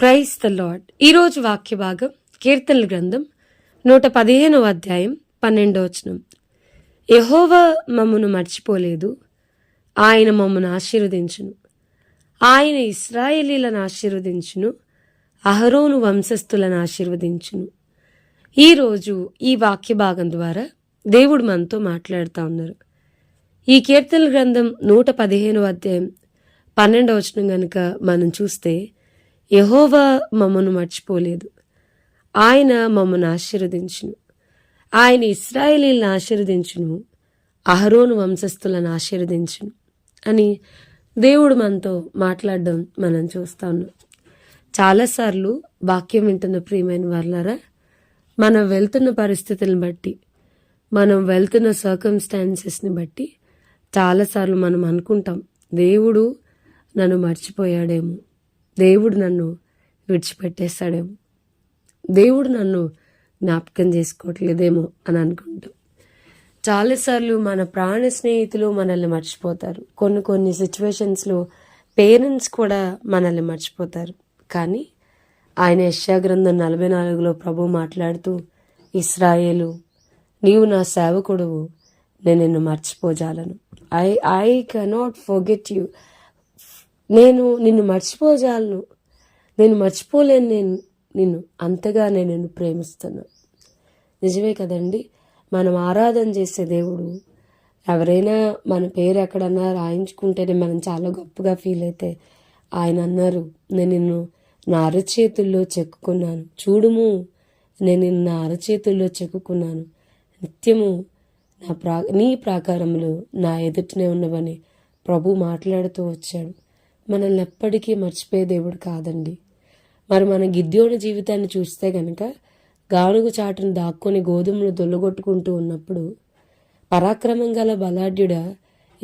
Price the lord ఈరోజు వాక్య భాగం కీర్తనల గ్రంథం నూట పదిహేనవ అధ్యాయం పన్నెండవచనం వచనం. మమ్మను మర్చిపోలేదు. ఆయన మమ్మను ఆశీర్వదించును. ఆయన ఇస్రాయేలీలను ఆశీర్వదించును. అహరోను వంశస్థులను ఆశీర్వదించును. ఈరోజు ఈ వాక్య భాగం ద్వారా దేవుడు మనతో మాట్లాడుతూ ఉన్నారు. ఈ కీర్తన గ్రంథం నూట పదిహేనవ అధ్యాయం పన్నెండవ వచనం గనుక మనం చూస్తే యహోవా మమ్మను మర్చిపోలేదు. ఆయన మమ్మను ఆశీర్వదించును. ఆయన ఇస్రాయేలీలను ఆశీర్వదించును. అహరోను వంశస్థులను ఆశీర్వదించును అని దేవుడు మనతో మాట్లాడడం మనం చూస్తా ఉన్నాం చాలాసార్లు వాక్యం వింటున్న ప్రియమైన వాళ్ళారా మనం వెళ్తున్న పరిస్థితులను బట్టి మనం వెళ్తున్న సర్కమ్స్టాన్సెస్ని బట్టి చాలాసార్లు మనం అనుకుంటాం దేవుడు నన్ను మర్చిపోయాడేమో. దేవుడు నన్ను విడిచిపెట్టేస్తాడేమో. దేవుడు నన్ను జ్ఞాపకం చేసుకోవట్లేదేమో అని అనుకుంటాం. చాలాసార్లు మన ప్రాణ స్నేహితులు మనల్ని మర్చిపోతారు. కొన్ని కొన్ని సిచ్యువేషన్స్లో పేరెంట్స్ కూడా మనల్ని మర్చిపోతారు. కానీ ఆయన యశాగ్రంథం నలభై నాలుగులో ప్రభు మాట్లాడుతూ ఇస్రాయేలు నీవు నా సేవకుడువు నేను నిన్ను మర్చిపోజాలను. I I cannot forget you నేను నిన్ను మర్చిపోజాలను. నేను మర్చిపోలేను నేను నిన్ను అంతగా నేను నిన్ను ప్రేమిస్తున్నాను నిజమే కదండి మనం ఆరాధన చేసే దేవుడు. ఎవరైనా మన పేరు ఎక్కడన్నా రాయించుకుంటేనే మనం చాలా గొప్పగా ఫీల్ అయితే ఆయన అన్నారు నేను నిన్ను నా అరచేతుల్లో చెక్కుకున్నాను. చూడుము నేను నిన్ను నా అరచేతుల్లో చెక్కుకున్నాను. నిత్యము నా ప్రా నీ ప్రాకారంలో నా ఎదుటనే ఉన్నవని ప్రభు మాట్లాడుతూ వచ్చాడు. మనల్ని ఎప్పటికీ మర్చిపోయే దేవుడు కాదండి. మరి మన గిద్యోని జీవితాన్ని చూస్తే గనక గానుగు చాటును దాక్కొని గోధుమలు దొల్లగొట్టుకుంటూ ఉన్నప్పుడు పరాక్రమం గల బలాఢ్యుడా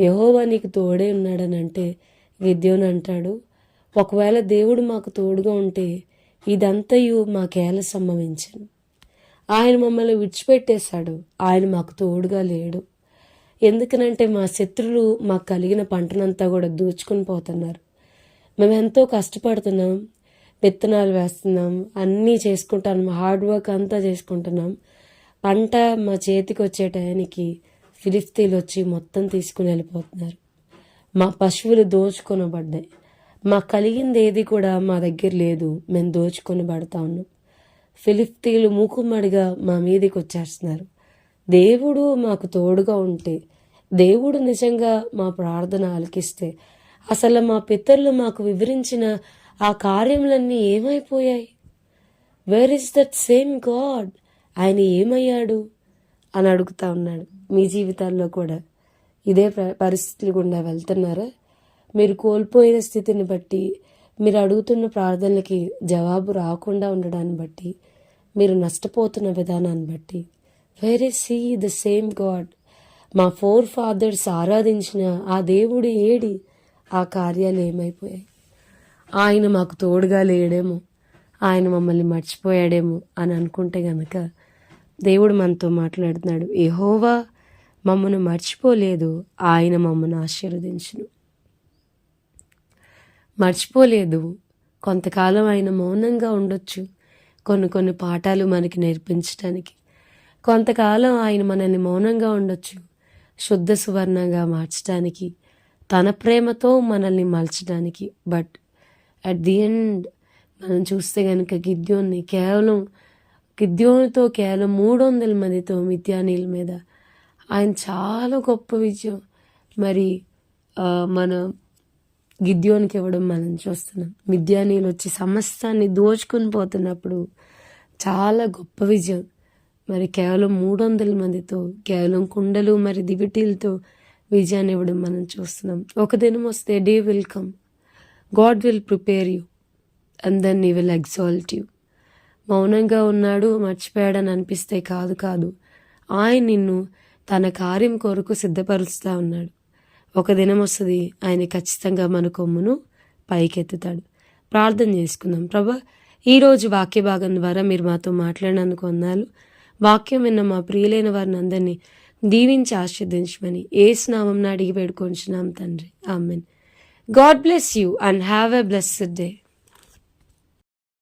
యహోవా నీకు తోడే ఉన్నాడని అంటే గిద్యోని అంటాడు ఒకవేళ దేవుడు మాకు తోడుగా ఉంటే ఇదంతయు మాకేల సంభవించను. ఆయన మమ్మల్ని విడిచిపెట్టేశాడు ఆయన మాకు తోడుగా లేడు. ఎందుకనంటే మా శత్రులు మాకు కలిగిన పంటనంతా కూడా దూచుకుని పోతున్నారు. మేము ఎంతో కష్టపడుతున్నాం విత్తనాలు వేస్తున్నాం అన్నీ చేసుకుంటాం హార్డ్ వర్క్ అంతా చేసుకుంటున్నాం. పంట మా చేతికి వచ్చే టయానికి ఫిలిస్తీన్లు వచ్చి మొత్తం తీసుకుని వెళ్ళిపోతున్నారు. మా పశువులు దోచుకొనబడ్డాయి. మాకు కలిగింది ఏది కూడా మా దగ్గర లేదు. మేము దోచుకొని పడతా ఉన్నాం. ఫిలిస్తీన్లు మూకుమ్మడిగా మా మీదకి వచ్చేస్తున్నారు. దేవుడు మాకు తోడుగా ఉంటే దేవుడు నిజంగా మా ప్రార్థన ఆలకిస్తే అసలు మా పితరులు మాకు వివరించిన ఆ కార్యములన్నీ ఏమైపోయాయి? Where is that same God ఆయన ఏమయ్యాడు? అని అడుగుతా ఉన్నాడు. మీ జీవితాల్లో కూడా ఇదే పరిస్థితులు గుండా వెళ్తున్నారా? మీరు కోల్పోయిన స్థితిని బట్టి మీరు అడుగుతున్న ప్రార్థనలకి జవాబు రాకుండా ఉండడాన్ని బట్టి మీరు నష్టపోతున్న విధానాన్ని బట్టి. Where is see the same God మా ఫోర్ ఫాదర్స్ ఆరాధించిన ఆ దేవుడు ఏడి? ఆ కార్యాలు ఏమైపోయాయి? ఆయన మాకు తోడుగా లేడేమో ఆయన మమ్మల్ని మర్చిపోయాడేమో అని అనుకుంటే గనక దేవుడు మనతో మాట్లాడుతున్నాడు ఏహోవా మమ్మను మర్చిపోలేదు ఆయన మమ్మను ఆశీర్వదించును. మర్చిపోలేదు కొంతకాలం ఆయన మౌనంగా ఉండొచ్చు కొన్ని కొన్ని పాఠాలు మనకి నేర్పించడానికి కొంతకాలం ఆయన మనల్ని మౌనంగా ఉండొచ్చు శుద్ధ సువర్ణంగా మార్చడానికి తన ప్రేమతో మనల్ని మలచడానికి. బట్ అట్ ది ఎండ్ మనం చూస్తే కనుక గిద్యోన్ని కేవలం గిద్యోనితో కేవలం మూడు వందల మందితో మిథ్యానీల మీద ఆయన చాలా గొప్ప విజయం. మరి మన గిద్యోనికి ఇవ్వడం మనం చూస్తున్నాం. మిథ్యానీలు వచ్చి సమస్తాన్ని దోచుకుని పోతున్నప్పుడు చాలా గొప్ప విజయం. మరి కేవలం మూడు వందల మందితో కేవలం కుండలు మరి దివిటీలతో విజయాన్ని ఇవ్వడం మనం చూస్తున్నాం. ఒక దినం వస్తే day will come God will prepare you and then he will exalt you మౌనంగా ఉన్నాడు మర్చిపోయాడని అనిపిస్తే కాదు కాదు. ఆయన నిన్ను తన కార్యం కొరకు సిద్ధపరుస్తూ ఉన్నాడు. ఒక దినం వస్తుంది ఆయన ఖచ్చితంగా మన కొమ్మును పైకెత్తుతాడు. ప్రార్థన చేసుకుందాం. ప్రభా ఈరోజు వాక్య భాగం ద్వారా మీరు మాతో మాట్లాడినందుకు వందాలు వాక్యం విన్న మా ప్రియులైన వారిని అందరినీ దీవించి ఆశీర్దించమని ఏ స్నామం అడిగి పెడుకొంచున్నాం తండ్రి. Amen. God bless you and have a blessed day.